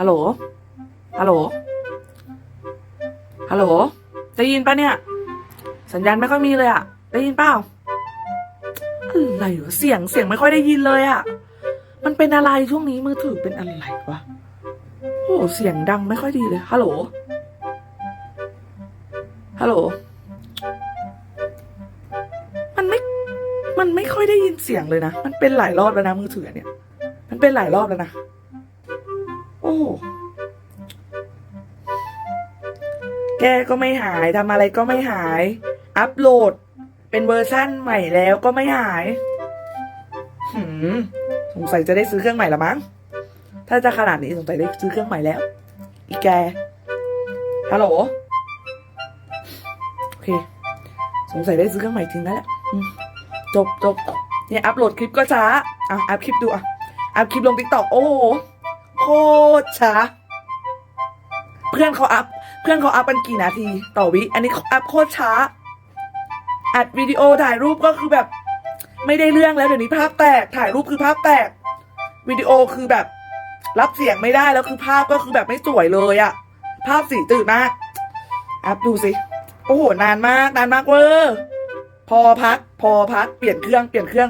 ฮัลโหล ฮัลโหล ฮัลโหล ได้ยินปะเนี่ย สัญญาณไม่ค่อยมีเลยอะได้ยินเปล่า อะไรวะเสียง เสียงไม่ค่อยได้ยินเลยอะมันเป็นอะไรช่วงนี้มือถือเป็นอะไรวะ โอ้เสียงดังไม่ค่อยดีเลย ฮัลโหล ฮัลโหล มันไม่ มันไม่ค่อยได้ยินเสียงเลยนะ มันเป็นหลายรอบแล้วนะมือถือเนี่ย มันเป็นหลายรอบแล้วนะ แกก็ไม่หายทำอะไรก็ไม่หาย อัปโหลด เป็นเวอร์ชั่นใหม่แล้วก็ไม่หาย หืมสงสัยจะได้ซื้อเครื่องใหม่ละมั้ง ถ้าจะขนาดนี้สงสัยได้ซื้อเครื่องใหม่แล้ว อีแก ฮัลโหล โอเค สงสัยได้ซื้อเครื่องใหม่จริงแล้วแหละจบจบเนี่ยอัปโหลดคลิปก็ช้า อะ อัพคลิปดูอะ อัพคลิปลงติ๊กต็อกโอ้โห โคตรช้า เพื่อนเขาอัพ เพื่อนเขาอัพกันกี่นาที ต่อวิ อันนี้อัพโคตรช้า อัดวิดีโอถ่ายรูปก็คือแบบ ไม่ได้เรื่องแล้วเดี๋ยวนี้ภาพแตก ถ่ายรูปคือภาพแตก วิดีโอคือแบบ รับเสียงไม่ได้แล้วคือภาพก็คือแบบไม่สวยเลยอะภาพสีตื่นมาก อัพดูสิ โอ้โห นานมาก นานมากเวอร์ พอพัก พอพัก เปลี่ยนเครื่อง เปลี่ยนเครื่อง